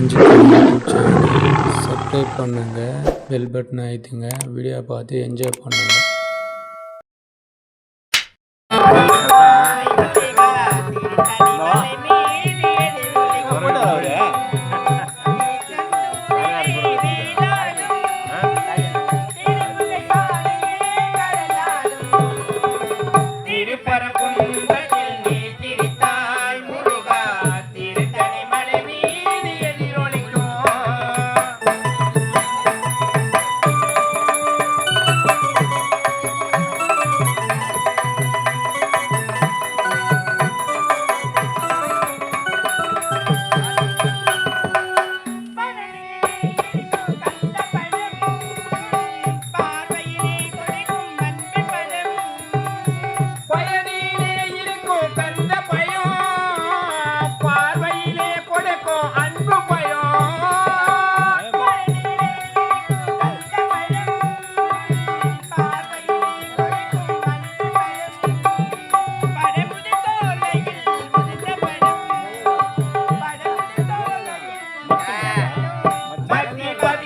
மஞ்சள் யூடியூப் சேனலை சப்ஸ்கிரைப் பண்ணுங்கள் பெல் பட்டன் அழுத்துங்க வீடியோ பார்த்து என்ஜாய் பண்ணுங்கள்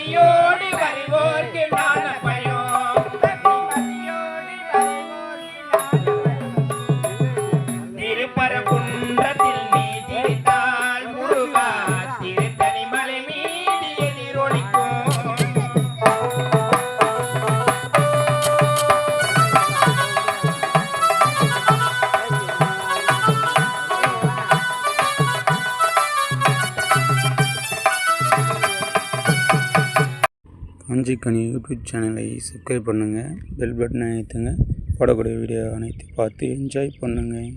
Mario. காஞ்சிக்கனி யூடியூப் சேனலை சப்ஸ்கிரைப் பண்ணுங்கள் பெல் பட்டனை அழுத்துங்க. போடக்கூடிய வீடியோ அனைத்து பார்த்து என்ஜாய் பண்ணுங்கள்